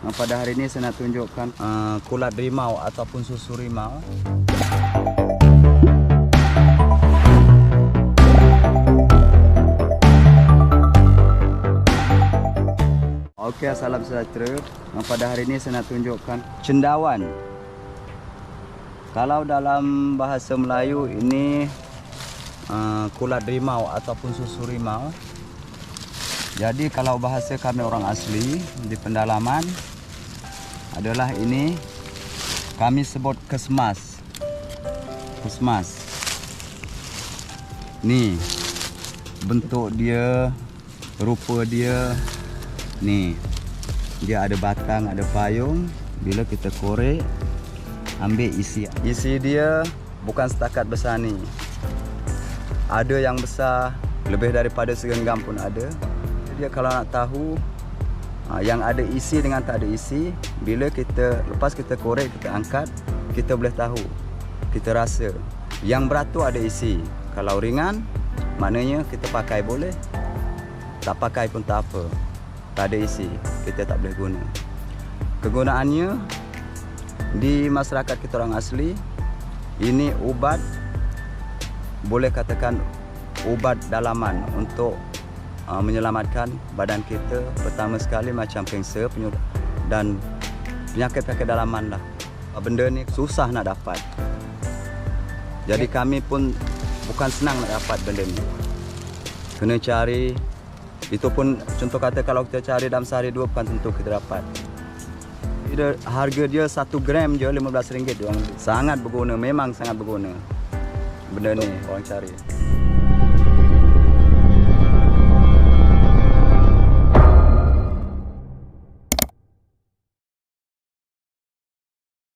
Uh, pada hari ini saya nak tunjukkan uh, kulat rimau ataupun susu rimau. Okey, salam sejahtera. Uh, pada hari ini saya nak tunjukkan cendawan. Kalau dalam bahasa Melayu ini uh, kulat rimau ataupun susu rimau. Jadi kalau bahasa kami orang asli di pendalaman adalah ini kami sebut kesmas. Kesmas. Ni bentuk dia, rupa dia. Ni. Dia ada batang, ada payung. Bila kita korek ambil isi. Isi dia bukan setakat besar ni. Ada yang besar lebih daripada segenggam pun ada. Dia kalau nak tahu ha, yang ada isi dengan tak ada isi, bila kita lepas kita korek kita angkat, kita boleh tahu. Kita rasa yang berat tu ada isi. Kalau ringan, maknanya kita pakai boleh. Tak pakai pun tak apa. Tak ada isi, kita tak boleh guna. Kegunaannya di masyarakat kita orang asli ini ubat boleh katakan ubat dalaman untuk uh, menyelamatkan badan kita. Pertama sekali macam kanser penyur dan penyakit-penyakit dalaman lah. Benda ni susah nak dapat. Jadi kami pun bukan senang nak dapat benda ni. Kena cari itu pun contoh kata kalau kita cari dalam sehari dua bukan tentu kita dapat. Dia, harga dia 1 gram je RM15 dia orang sangat berguna memang sangat berguna benda ni orang cari